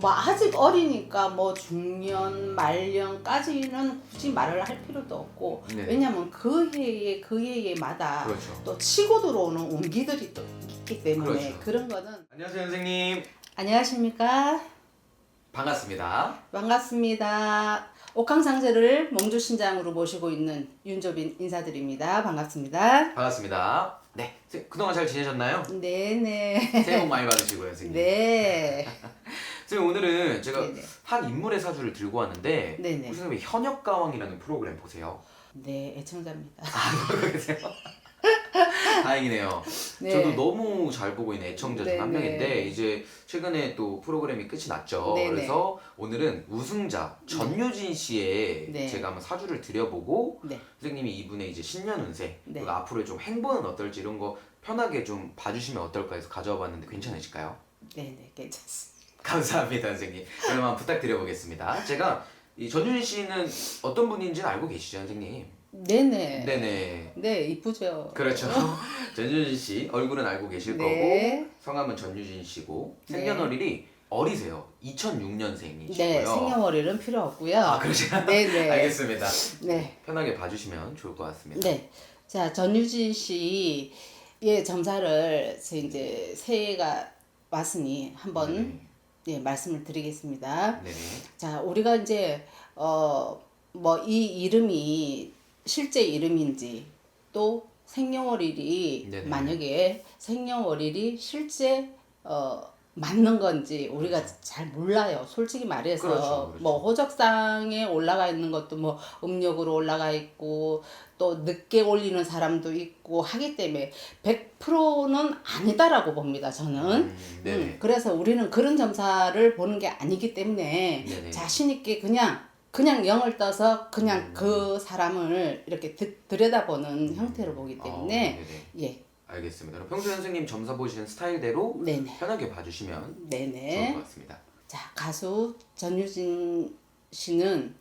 뭐 아직 어리니까 뭐 중년 말년까지는 굳이 말을 할 필요도 없고 네. 왜냐면 그 해에 그 해에마다 그렇죠. 또 치고 들어오는 운기들이 또 있기 때문에 그렇죠. 그런 거는 안녕하세요 선생님. 안녕하십니까 반갑습니다. 반갑습니다 옥황상제를 몽주신장으로 모시고 있는 윤조빈 인사드립니다 반갑습니다 반갑습니다. 네. 그동안 잘 지내셨나요? 네네 새해 복 많이 받으시고요, 선생님. 네 선생님 오늘은 제가 네네. 한 인물의 사주를 들고 왔는데 네네. 혹시 선생님 현역가왕이라는 프로그램 보세요? 네 애청자입니다 그러세요? 다행이네요. 네. 저도 너무 잘 보고 있는 애청자 중 한 네네. 명인데 이제 최근에 또 프로그램이 끝이 났죠. 네네. 그래서 오늘은 우승자 전유진 씨의 네. 제가 한번 사주를 드려보고 네. 선생님이 이분의 이제 신년 운세 네. 그리고 앞으로의 좀 행보는 어떨지 이런 거 편하게 좀 봐주시면 어떨까 해서 가져와 봤는데 괜찮으실까요? 네네 괜찮습니다 감사합니다 선생님 한번 부탁드려보겠습니다 제가 이 전유진 씨는 어떤 분인지는 알고 계시죠 선생님? 네네 네네 네 이쁘죠 그렇죠 전유진 씨 얼굴은 알고 계실 네. 거고 성함은 전유진 씨고 네. 생년월일이 어리세요 2006년생이시고요 네 생년월일은 필요 없고요 아 그러시나? 네네 알겠습니다 네. 편하게 봐주시면 좋을 것 같습니다 네. 자, 전유진 씨의 점사를 제 이제 새해가 왔으니 한번 네. 예, 말씀을 드리겠습니다. 네네 자, 우리가 이제 어 뭐 이 이름이 실제 이름인지 또 생년월일이 네네. 만약에 생년월일이 실제 어 맞는 건지 우리가 잘 몰라요. 솔직히 말해서 그렇죠, 그렇죠. 뭐 호적상에 올라가 있는 것도 뭐 음력으로 올라가 있고 또 늦게 올리는 사람도 있고 하기 때문에 100%는 아니다라고 봅니다. 저는. 음, 음, 그래서 우리는 그런 점사를 보는 게 아니기 때문에 네네. 자신 있게 그냥 그냥 영을 떠서 그냥 음. 그 사람을 이렇게 드, 들여다보는 형태로 보기 어, 때문에 네네. 예 알겠습니다. 그럼 평소에 선생님 점사 보시는 스타일대로 네네 편하게 봐주시면 좋을 네네 것 같습니다. 자 가수 전유진 씨는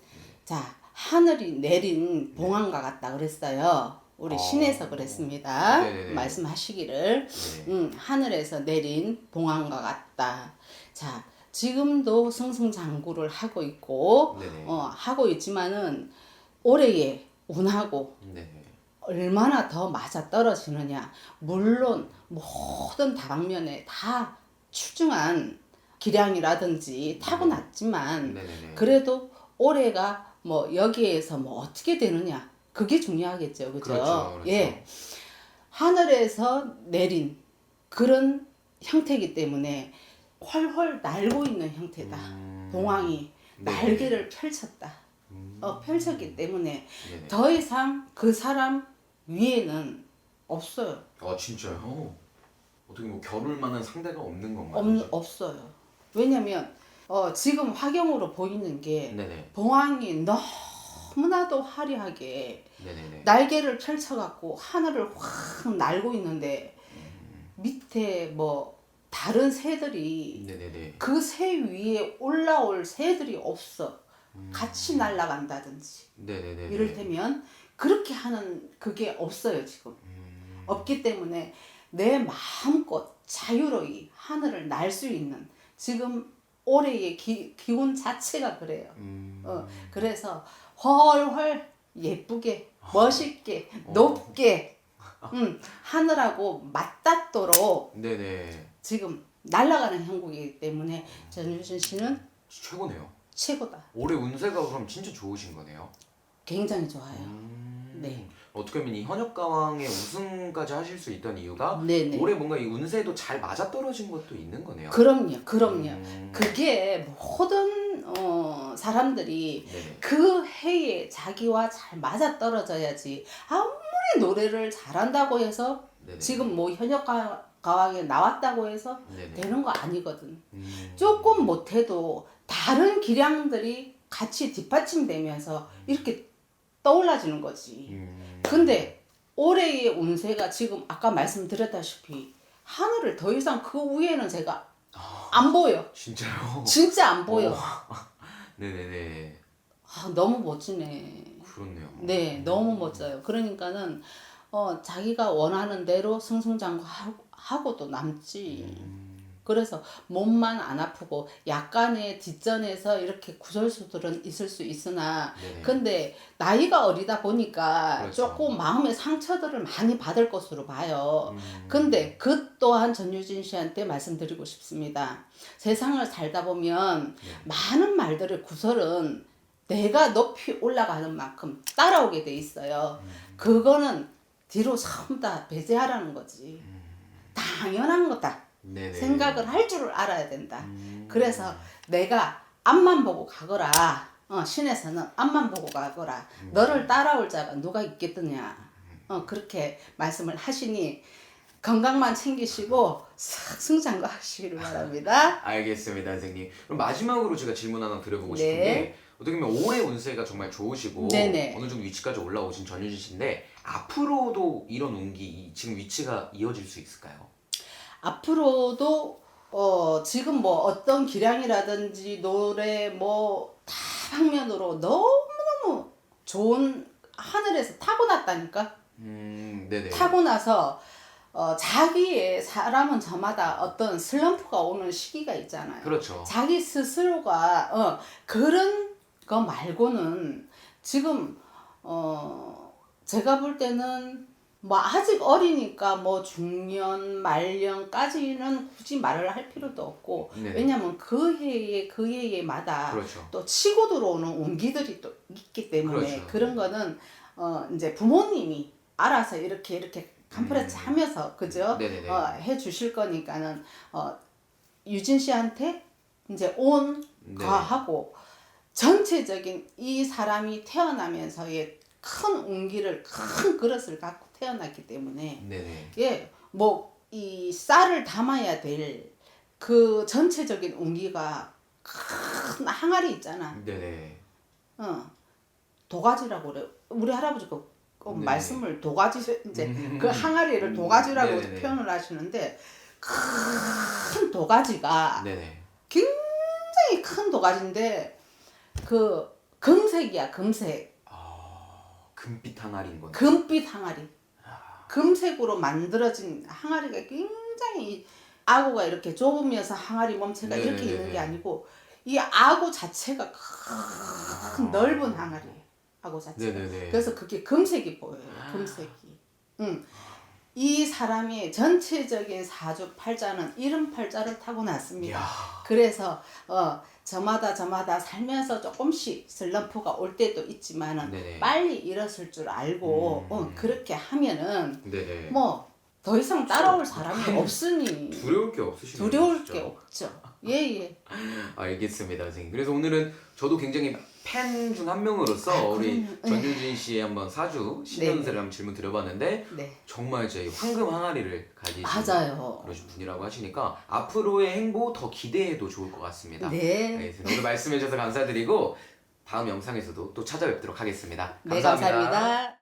자 하늘이 내린 봉황과 같다 그랬어요 우리 어. 신에서 그랬습니다 네네네. 말씀하시기를 네. 음, 하늘에서 내린 봉황과 같다 자 지금도 승승장구를 하고 있고 네네. 어, 하고 있지만은 올해의 운하고 네네. 얼마나 더 맞아 떨어지느냐. 물론 모든 다방면에 다 출중한 기량이라든지 타고났지만 네네네. 그래도 올해가 뭐 여기에서 뭐 어떻게 되느냐. 그게 중요하겠죠. 그죠? 그렇죠, 그렇죠. 예. 하늘에서 내린 그런 형태이기 때문에 훨훨 날고 있는 형태다. 음, 봉황이 네. 날개를 펼쳤다. 음, 어, 펼쳤기 때문에 네네. 더 이상 그 사람 위에는 없어요. 아 진짜요? 어떻게 뭐 겨룰 만한 상대가 없는 건가요? 없, 없어요. 왜냐면 어, 지금 화경으로 보이는 게 네네. 봉황이 너무나도 화려하게 네네네. 날개를 펼쳐갖고 하늘을 확 날고 있는데 밑에 뭐 다른 새들이 네네네. 그 새 위에 올라올 새들이 없어. 같이 날아간다든지. 네네네. 이를테면 그렇게 하는 그게 없어요 지금. 음, 없기 때문에 내 마음껏 자유로이 하늘을 날 수 있는 지금 올해의 기, 기운 자체가 그래요. 음, 어, 그래서 훨훨 예쁘게 멋있게 어. 높게 음, 하늘하고 맞닿도록 네네. 지금 날아가는 형국이기 때문에 전유진 씨는 최고네요. 최고다. 올해 운세가 그럼 진짜 좋으신 거네요. 굉장히 좋아요. 음, 네. 어떻게 보면 이 현역가왕의 우승까지 하실 수 있던 이유가 네네 올해 뭔가 이 운세도 잘 맞아 떨어진 것도 있는 거네요. 그럼요 그럼요 음, 그게 모든 어, 사람들이 네네. 그 해에 자기와 잘 맞아 떨어져야지 아무리 노래를 잘한다고 해서 네네. 지금 뭐 현역 가- 가왕에 나왔다고 해서 네네. 되는 거 아니거든 음, 조금 못해도 다른 기량들이 같이 뒷받침되면서 이렇게 떠올라지는 거지 음, 근데 올해의 운세가 지금 아까 말씀드렸다시피 하늘을 더 이상 그 위에는 제가 안 보여 진짜요? 진짜 안 보여 네네네. 아, 너무 멋지네. 그렇네요. 네, 너무 멋져요. 그러니까는 어, 자기가 원하는 대로 승승장구 하고, 하고도 남지. 음, 그래서 몸만 안 아프고 약간의 뒷전에서 이렇게 구설수들은 있을 수 있으나 네네. 근데 나이가 어리다 보니까 그렇죠. 조금 마음의 상처들을 많이 받을 것으로 봐요. 음. 근데 그 또한 전유진 씨한테 말씀드리고 싶습니다. 세상을 살다 보면 네. 많은 말들의 구설은 내가 높이 올라가는 만큼 따라오게 돼 있어요. 음. 그거는 뒤로 전부 다 배제하라는 거지. 당연한 거다. 음. 네네. 생각을 할 줄을 알아야 된다. 음. 그래서 내가 앞만 보고 가거라. 어, 신에서는 앞만 보고 가거라. 음. 너를 따라올 자가 누가 있겠느냐. 어, 그렇게 말씀을 하시니 건강만 챙기시고 싹 승장구 하시기를 바랍니다. 알겠습니다, 선생님. 그럼 마지막으로 제가 질문 하나 드려보고 네. 싶은데 어떻게 보면 올해 운세가 정말 좋으시고 네네. 어느 정도 위치까지 올라오신 전유진 씨인데 앞으로도 이런 운기 이- 지금 위치가 이어질 수 있을까요? 앞으로도 어, 지금 뭐 어떤 기량이라든지 노래 뭐 다 방면으로 너무너무 좋은 하늘에서 타고났다니까. 음, 네네. 타고나서 어, 자기의 사람은 저마다 어떤 슬럼프가 오는 시기가 있잖아요. 그렇죠. 자기 스스로가 어, 그런 거 말고는 지금 어, 제가 볼 때는 뭐 아직 어리니까 뭐 중년 말년까지는 굳이 말을 할 필요도 없고 네네. 왜냐면 그 해에 그 해에마다 그렇죠. 또 치고 들어오는 운기들이 또 있기 때문에 그렇죠. 그런 거는 어 이제 부모님이 알아서 이렇게 이렇게 컴프레스 음. 하면서 그죠? 네네네. 어, 해 주실 거니까는 어 유진 씨한테 이제 온 네. 가하고 전체적인 이 사람이 태어나면서의 큰 운기를 큰 그릇을 갖고 태어났기 때문에 네네. 예, 뭐 이 쌀을 담아야 될 그 전체적인 운기가 큰 항아리 있잖아. 네네. 어. 도가지라고 그래. 우리 할아버지가 그 네네. 말씀을 도가지 이제 음. 그 항아리를 도가지라고 네네네. 표현을 하시는데 큰 도가지가 네네. 굉장히 큰 도가지인데 그 금색이야 금색 아, 금빛 항아리인 거네. 금빛 항아리 금색으로 만들어진 항아리가 굉장히 아구가 이렇게 좁으면서 항아리 몸체가 이렇게 네네네네. 있는 게 아니고 이 아구 자체가 큰 넓은 항아리예요 아구 자체가 네네네. 그래서 그게 금색이 보여요 금색이 응. 이 사람의 전체적인 사주 팔자는 이름 팔자를 타고 났습니다 이야. 그래서 어 저마다 저마다 살면서 조금씩 슬럼프가 올 때도 있지만은 네네. 빨리 일었을 줄 알고 음. 어, 그렇게 하면은 네네. 뭐 더 이상 따라올 사람이 없으니 두려울 게 없으시네요. 두려울 진짜. 게 없죠. 예 예. 알겠습니다, 선생님. 그래서 오늘은 저도 굉장히 팬 중 한 명으로서 아, 우리 그럼요. 전유진 씨의 한번 사주 신년세를 한번 질문 드려봤는데 네. 정말 제 황금 항아리를 가지신 맞아요. 그러신 분이라고 하시니까 앞으로의 행보 더 기대해도 좋을 것 같습니다. 네. 네, 오늘 말씀해 주셔서 감사드리고 다음 영상에서도 또 찾아뵙도록 하겠습니다. 네 감사합니다.